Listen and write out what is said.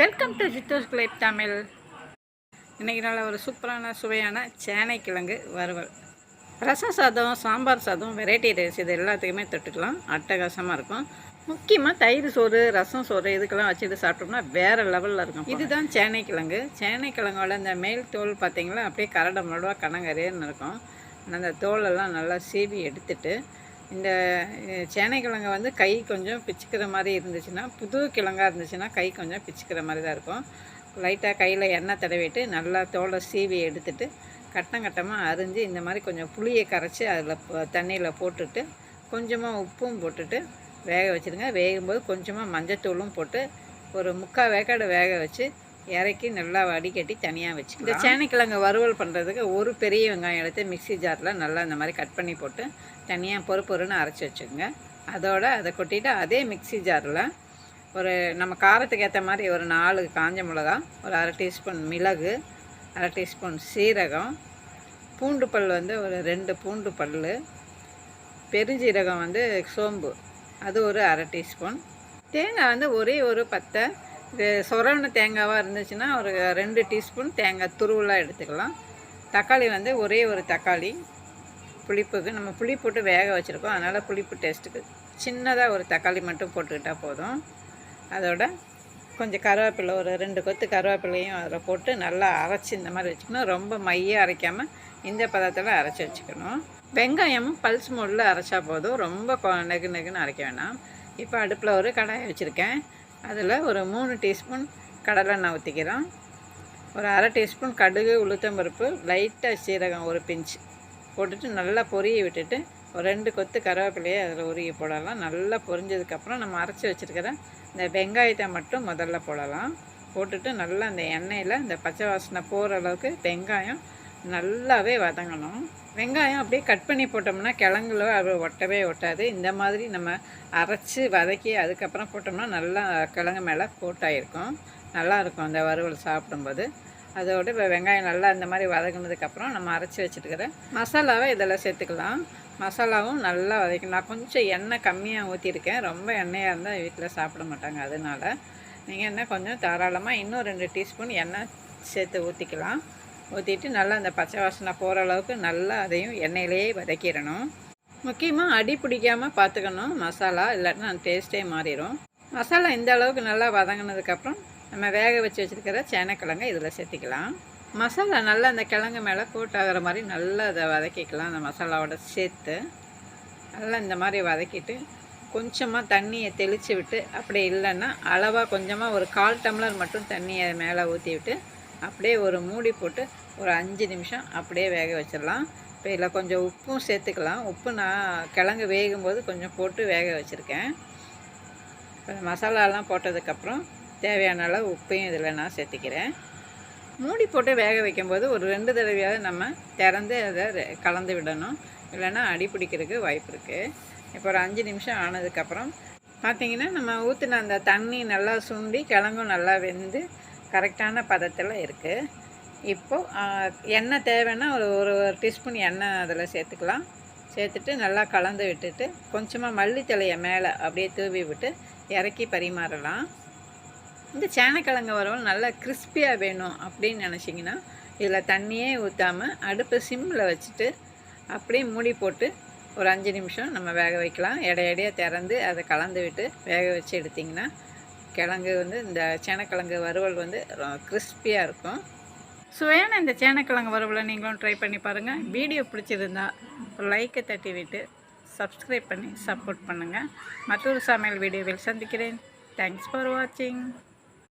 Welcome to ஜித்தோஸ் கிளைப் தமிழ் இன்றைக்கி நல்ல ஒரு சூப்பரான சுவையான சேனை கிழங்கு வறுவல். ரசம் சாதம் சாம்பார் சாதம் வெரைட்டி ரைஸ் இது எல்லாத்துக்குமே தொட்டுக்கலாம். அட்டகாசமாக இருக்கும். முக்கியமாக தயிர் சோறு ரசம் சோறு இதுக்கெல்லாம் வச்சுட்டு சாப்பிட்டோம்னா வேறு லெவலில் இருக்கும் இதுதான் சேனை கிழங்கு. சேனை கிழங்கோட இந்த மேல் தோல் பார்த்தீங்களா? அப்படியே கரடை மடுவாக கனகரேன்னு இருக்கும். அந்த தோலெல்லாம் நல்லா சீவி எடுத்துட்டு இந்த சேனைக்கிழங்கு வந்து கை கொஞ்சம் பிச்சுக்கிற மாதிரி இருந்துச்சுன்னா புது கிழங்கா இருந்துச்சுன்னா கை கொஞ்சம் பிச்சுக்கிற மாதிரி தான் இருக்கும். லைட்டாக கையில் எண்ணெய் தடவிட்டு நல்லா தோலை சீவி எடுத்துட்டு கட்டம் கட்டமாக அரிஞ்சு இந்த மாதிரி கொஞ்சம் புளியை கரைச்சி அதில் தண்ணியில் போட்டுட்டு கொஞ்சமாக உப்பும் போட்டுட்டு வேக வச்சுருங்க. வேகும்போது கொஞ்சமாக மஞ்சத்தூளும் போட்டு ஒரு முக்கால் வேக்காடு வேக வச்சு இறக்கி நல்லா வடிகட்டி தனியாக வச்சு இந்த சேனைக்கிழங்கு வறுவல் பண்ணுறதுக்கு ஒரு பெரிய வெங்காயம் எடுத்து மிக்ஸி ஜாரில் நல்லா இந்த மாதிரி கட் பண்ணி போட்டு தனியாக பொறு பொறுன்னு அரைச்சி வச்சுக்கோங்க. அதோட அதை கொட்டிட்டு அதே மிக்ஸி ஜாரில் ஒரு நம்ம காரத்துக்கு ஏற்ற மாதிரி ஒரு நாலு காஞ்ச மிளகா ஒரு அரை டீஸ்பூன் மிளகு அரை டீஸ்பூன் சீரகம் பூண்டு பல் வந்து ஒரு ரெண்டு பூண்டு பல் பெருஞ்சீரகம் வந்து சோம்பு அது ஒரு அரை டீஸ்பூன். தேங்காய் வந்து ஒரே ஒரு பத்தை இது சொரவண தேங்காவாக இருந்துச்சுன்னா ஒரு ரெண்டு டீஸ்பூன் தேங்காய் துருவலாக எடுத்துக்கலாம். தக்காளி வந்து ஒரே ஒரு தக்காளி புளிப்புக்கு. நம்ம புளி போட்டு வேக வச்சுருக்கோம். அதனால் புளிப்பு டேஸ்ட்டுக்கு சின்னதாக ஒரு தக்காளி மட்டும் போட்டுக்கிட்டால் போதும். அதோட கொஞ்சம் கருவேப்பிலை ஒரு ரெண்டு கொத்து கருவேப்பிலையும் அதில் போட்டு நல்லா அரைச்சி இந்த மாதிரி வச்சுக்கணும். ரொம்ப மைய அரைக்காமல் இந்த பதத்தில் அரைச்சி வச்சுக்கணும். வெங்காயமும் பல்ஸ் மோடில் அரைச்சா போதும். ரொம்ப கொ- நெகு நெகுன்னு அரைக்க வேணாம். இப்போ அடுப்பில் ஒரு கடாயை வச்சுருக்கேன். அதில் ஒரு மூணு டீஸ்பூன் கடலெண்ணெய் ஊற்றிக்கிறோம். ஒரு அரை டீஸ்பூன் கடுகு உளுத்தம்பருப்பு லைட்டாக சீரகம் ஒரு பிஞ்சு போட்டுட்டு நல்லா பொரிய விட்டுட்டு ஒரு ரெண்டு கொத்து கருவேப்பிலையை அதில் உருகி போடலாம். நல்லா பொரிஞ்சதுக்கப்புறம் நம்ம அரைச்சி வச்சுருக்கிற இந்த வெங்காயத்தை மட்டும் முதல்ல போடலாம். போட்டுட்டு நல்லா அந்த எண்ணெயில் இந்த பச்சை வாசனை போகிற அளவுக்கு வெங்காயம் நல்லாவே வதங்கணும். வெங்காயம் அப்படியே கட் பண்ணி போட்டோம்னா கிழங்குல அது ஒட்டவே ஒட்டாது. இந்த மாதிரி நம்ம அரைச்சி வதக்கி அதுக்கப்புறம் போட்டோம்னா நல்லா கிழங்கு மேலே கோட்டாயிருக்கும். நல்லாயிருக்கும் அந்த வறுவல் சாப்பிடும்போது. அதோட இப்போ வெங்காயம் நல்லா இந்த மாதிரி வதங்கினதுக்கப்புறம் நம்ம அரைச்சி வச்சுட்டுக்கிற மசாலாவை இதெல்லாம் சேர்த்துக்கலாம். மசாலாவும் நல்லா வதக்கணும் நான் கொஞ்சம் எண்ணெய் கம்மியாக ஊற்றிருக்கேன் ரொம்ப எண்ணெயாக இருந்தால் வீட்டில் சாப்பிட மாட்டாங்க. அதனால நீங்கள் என்ன கொஞ்சம் தாராளமாக இன்னும் ரெண்டு டீஸ்பூன் எண்ணெய் சேர்த்து ஊற்றிக்கலாம் ஊற்றிட்டு நல்லா அந்த பச்சை வாசனை போகிற அளவுக்கு நல்லா அதையும் எண்ணெயிலேயே வதக்கிடணும். முக்கியமாக அடி பிடிக்காமல் பார்த்துக்கணும் மசாலா இல்லாட்டினா அந்த டேஸ்ட்டே மாறிடும் மசாலா இந்த அளவுக்கு நல்லா வதங்கினதுக்கப்புறம் நம்ம வேக வச்சு வச்சுருக்கிற சேனக்கிழங்கை இதில் சேர்த்திக்கலாம். மசாலா நல்லா அந்த கிழங்கு மேலே கோட் ஆகிற மாதிரி நல்லா அதை வதக்கிக்கலாம். அந்த மசாலாவோட சேர்த்து நல்லா இந்த மாதிரி வதக்கிட்டு கொஞ்சமாக தண்ணியை தெளித்து விட்டு அப்படி இல்லைன்னா அளவாக கொஞ்சமாக ஒரு கால் டம்ளர் மட்டும் தண்ணியை மேலே ஊற்றி விட்டு அப்படியே ஒரு மூடி போட்டு ஒரு அஞ்சு நிமிஷம் அப்படியே வேக வச்சிடலாம். இப்போ இதில் கொஞ்சம் உப்பும் சேர்த்துக்கலாம். உப்பு நான் கிழங்கு வேகும்போது கொஞ்சம் போட்டு வேக வச்சுருக்கேன். இப்போ மசாலாலாம் போட்டதுக்கப்புறம் தேவையான அளவு உப்பையும் இதில் நான் சேர்த்துக்கிறேன். மூடி போட்டு வேக வைக்கும்போது ஒரு ரெண்டு தடவையாவது நம்ம திறந்து அதை கலந்து விடணும். இல்லைன்னா அடி பிடிக்கிறதுக்கு வாய்ப்பு இருக்குது இப்போ ஒரு அஞ்சு நிமிஷம் ஆனதுக்கப்புறம் பார்த்திங்கன்னா நம்ம ஊற்றின அந்த தண்ணி நல்லா சுண்டி கிழங்கும் நல்லா வெந்து கரெக்டான பதத்தில் இருக்குது இப்போது எண்ணெய் தேவைன்னா ஒரு ஒரு ஒரு டீஸ்பூன் எண்ணெய் அதில் சேர்த்துக்கலாம். சேர்த்துட்டு நல்லா கலந்து விட்டுட்டு கொஞ்சமாக மல்லித்தலையை மேலே அப்படியே தூவி விட்டு இறக்கி பரிமாறலாம். இந்த சேனக்கிழங்கு வறுவல் நல்லா கிறிஸ்பியாக வேணும் அப்படின்னு நினச்சிங்கன்னா இதில் தண்ணியே ஊற்றாமல் அடுப்பை சிம்மில் வச்சுட்டு அப்படியே மூடி போட்டு ஒரு அஞ்சு நிமிஷம் நம்ம வேக வைக்கலாம். இடையடையே திறந்து அதை கலந்து விட்டு வேக வச்சு எடுத்திங்கன்னா கிழங்கு வந்து இந்த சேனக்கிழங்கு வறுவல் வந்து கிறிஸ்பியாக இருக்கும். சுவையான இந்த சேனக்கிழங்கு வறுவலை நீங்களும் ட்ரை பண்ணி பாருங்கள் வீடியோ பிடிச்சிருந்தா ஒரு லைக்கை தட்டி விட்டு சப்ஸ்கிரைப் பண்ணி சப்போர்ட் பண்ணுங்கள் மற்றொரு சமையல் வீடியோவில் சந்திக்கிறேன். தேங்க்ஸ் ஃபார் வாட்சிங்